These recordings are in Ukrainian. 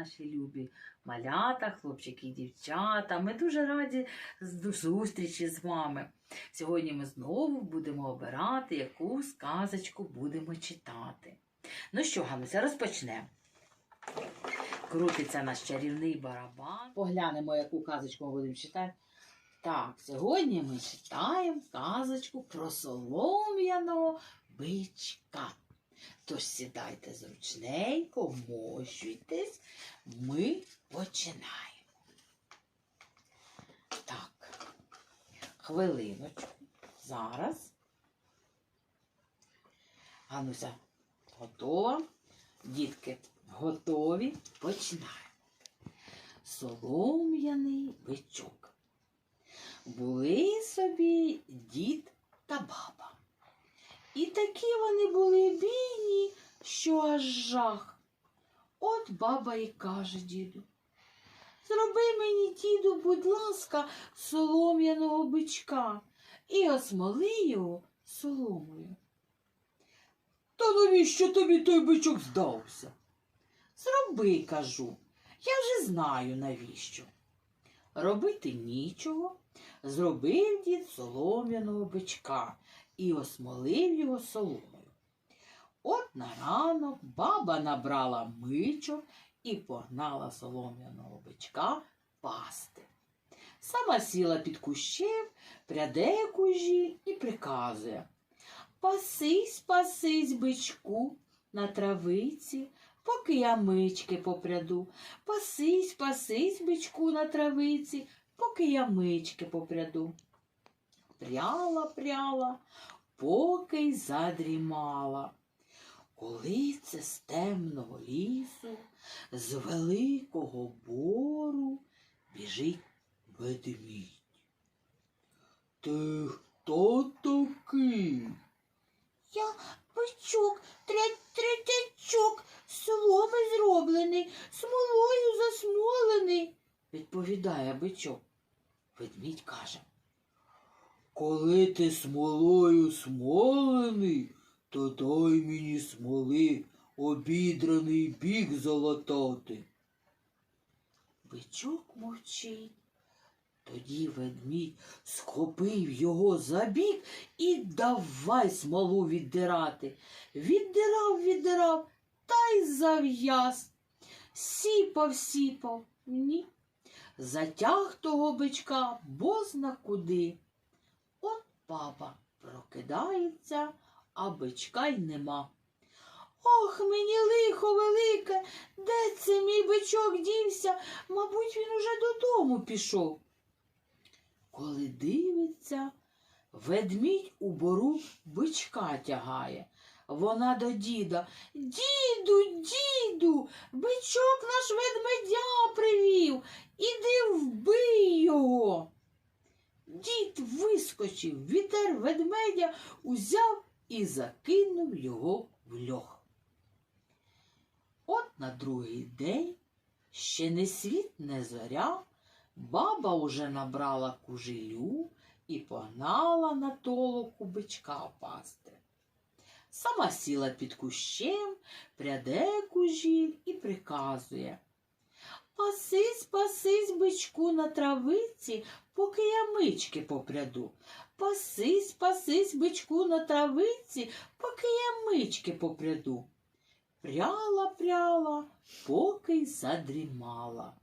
наші любі малята, хлопчики і дівчата. Ми дуже раді зустрічі з вами. Сьогодні ми знову будемо обирати, яку сказочку будемо читати. Ну що, Гануся, розпочнемо. Крутиться наш чарівний барабан. Поглянемо, яку казочку ми будемо читати. Так, сьогодні ми читаємо казочку про солом'яного бичка. Тож сідайте зручненько, вмощуйтесь, ми починаємо. Так, хвилиночку. Зараз. Гануся, готова? Дітки, готові? Починаємо. Солом'яний бичок. Були собі дід та баба. І такі вони були бідні, що аж жах. От баба і каже діду. Зроби мені, діду, будь ласка, солом'яного бичка і осмоли його соломою. Та навіщо тобі той бичок здався? Зроби, кажу, я вже знаю навіщо. Робити нічого, зробив дід солом'яного бичка і осмолив його соломою. От на ранок баба набрала мичок і погнала солом'яного бичка пасти. Сама сіла під кущем, пряде кужі і приказує Пасись, пасись, бичку, на травиці, поки я мички попряду. Пасись, пасись, бичку, на травиці, поки я мички попряду. Пряла, пряла, поки й задрімала. Коли це з темного лісу, з великого бору біжить ведмідь. Ти хто такий? Я бичок, тре- третячок, соломи зроблений, смолою засмолений. відповідає бичок. Ведмідь каже. Коли ти смолою смолений, то дай мені смоли обідраний бік золотати. Бичок мовчить. Тоді ведмідь схопив його за бік і давай смолу віддирати. Віддирав, віддирав, та й зав'яз. Сіпав, сіпав. Ні. Затяг того бичка бозна куди. Баба прокидається, а бичка й нема. Ох, мені лихо велике, де це мій бичок дівся? Мабуть, він уже додому пішов. Коли дивиться, ведмідь у бору бичка тягає. Вона до діда. Діду, діду, бичок наш ведмедя привів. Іди вбий його. Дід вискочив, вітер ведмедя узяв і закинув його в льох. От на другий день, ще не світ не зоря, баба уже набрала кужелю і погнала на толоку бичка пасти. Сама сіла під кущем, пряде кужіль і приказує. Пасись, пасись, бичку на травиці, поки я мички попряду. Пасись, пасись, бичку на травиці, поки я мички попряду. Пряла, пряла, поки й задрімала.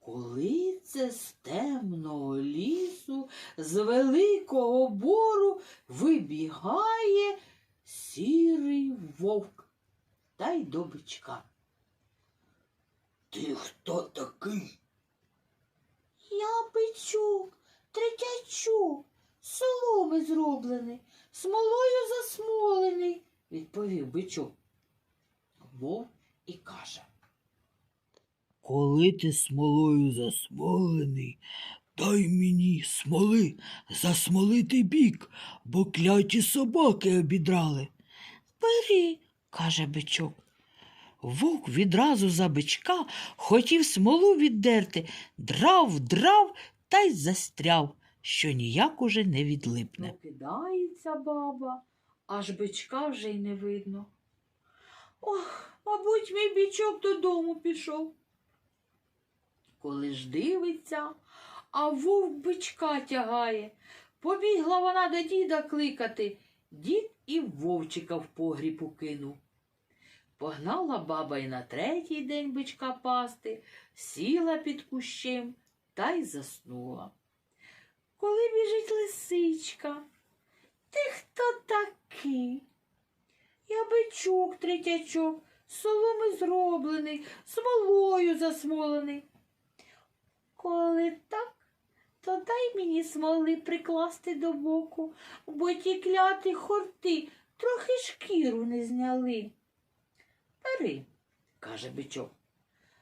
Коли це з темного лісу, з великого бору вибігає сірий вовк та й до бичка. Ти хто такий? Я бичок, третячок, з соломи зроблений, смолою засмолений. відповів бичок. Вовк і каже. Коли ти смолою засмолений, дай мені смоли засмолити бік, бо кляті собаки обідрали. Бери, каже бичок. Вовк відразу за бичка хотів смолу віддерти, драв, драв та й застряв, що ніяк уже не відлипне. Прокидається баба, аж бичка вже й не видно. Ох, мабуть, мій бічок додому пішов. Коли ж дивиться, а вовк бичка тягає. Побігла вона до діда кликати. Дід і вовчика в погріб укинув. Погнала баба й на третій день бичка пасти, сіла під кущем та й заснула. Коли біжить лисичка, ти хто такий? Я бичок третячок, соломи зроблений, смолою засмолений. Коли так, то дай мені смоли прикласти до боку, бо ті кляті хорти трохи шкіру не зняли. Бери, каже бичок.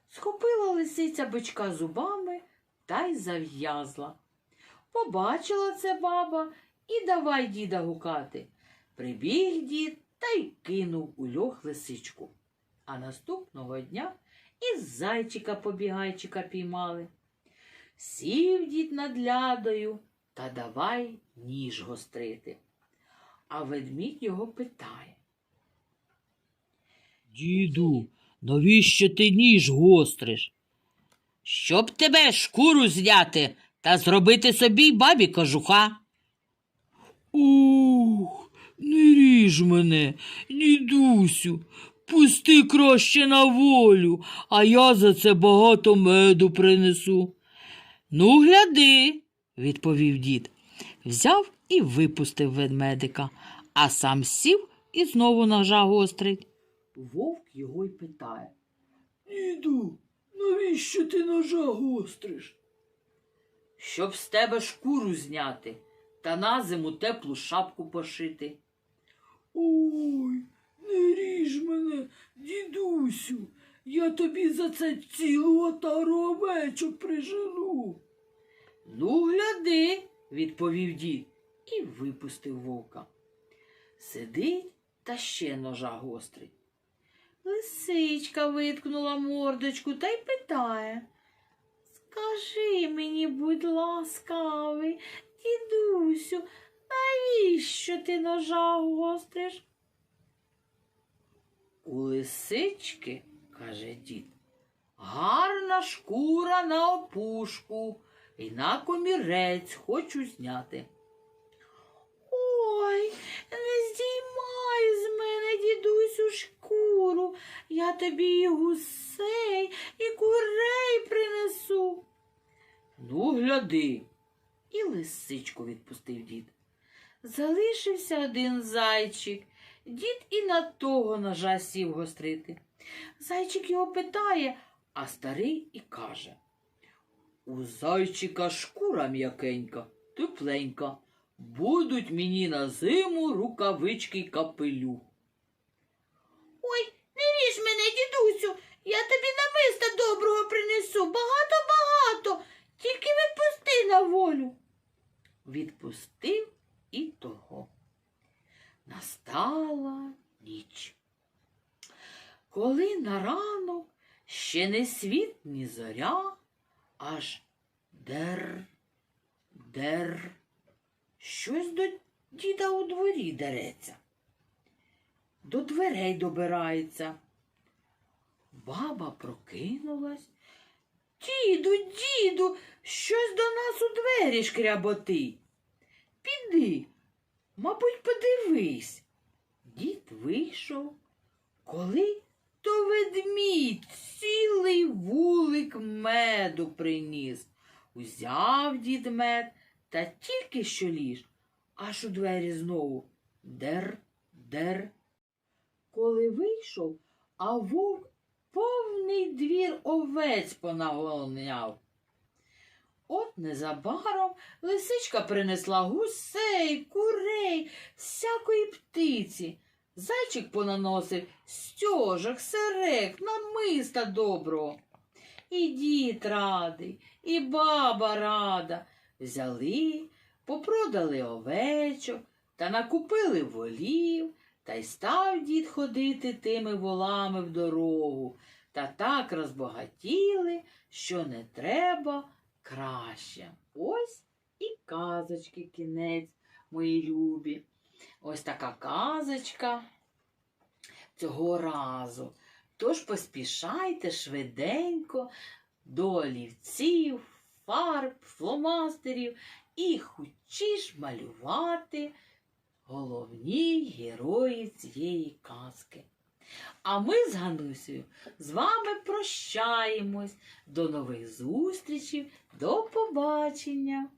Схопила лисиця бичка зубами та й зав'язла. Побачила це баба і давай діда гукати. Прибіг дід та й кинув у льох лисичку. А наступного дня і зайчика побігайчика піймали. Сів дід над лядою та давай ніж гострити. А ведмідь його питає. Діду, навіщо ти ніж гостриш? Щоб тебе шкуру зняти та зробити собі бабі кожуха. Ух, не ріж мене, дідусю, пусти краще на волю, а я за це багато меду принесу. Ну, гляди, відповів дід. Взяв і випустив ведмедика, а сам сів і знову ножа гострить. Вовк його й питає. Діду, навіщо ти ножа гостриш? Щоб з тебе шкуру зняти та на зиму теплу шапку пошити. Ой, не ріж мене, дідусю, я тобі за це цілу отару овечок прижену. Ну, гляди, відповів дід і випустив вовка. Сидить та ще ножа гострить. Лисичка виткнула мордочку та й питає. Скажи мені, будь ласкавий, дідусю, навіщо ти ножа гостриш? У лисички, каже дід, гарна шкура на опушку і на комірець хочу зняти. Ой, не здіймай з мене, дідусю, шкуру. Я тобі і гусей, і курей принесу. Ну, гляди. І лисичку відпустив дід. Залишився один зайчик. Дід і на того ножа сів гострити. Зайчик його питає, а старий і каже. У зайчика шкура м'якенька, тепленька. Будуть мені на зиму рукавички капелюх. Ой, не ріж мене, дідусю, я тобі намиста доброго принесу, багато-багато, тільки відпусти на волю. Відпустив і того. Настала ніч. Коли на ранок ще не світ, ні зоря, аж дер, дер, щось до діда у дворі дереться. До дверей добирається. Баба прокинулась. Діду, діду, щось до нас у двері шкряботить. Піди, мабуть, подивись. Дід вийшов, коли то ведмідь цілий вулик меду приніс. Узяв дід мед та тільки що ліж, аж у двері знову дер, дер. Коли вийшов, а вовк повний двір овець понаголоняв. От незабаром лисичка принесла гусей, курей, всякої птиці. Зайчик понаносив стьожок, серек, намиста доброго. І дід радий, і баба рада. Взяли, попродали овечок та накупили волів, та й став дід ходити тими волами в дорогу, та так розбагатіли, що не треба краще. Ось і казочки кінець, мої любі. Ось така казочка. цього разу. Тож поспішайте швиденько до олівців, фарб, фломастерів і хочеш малювати головні герої цієї казки. А ми з Ганусею з вами прощаємось. До нових зустрічей, до побачення!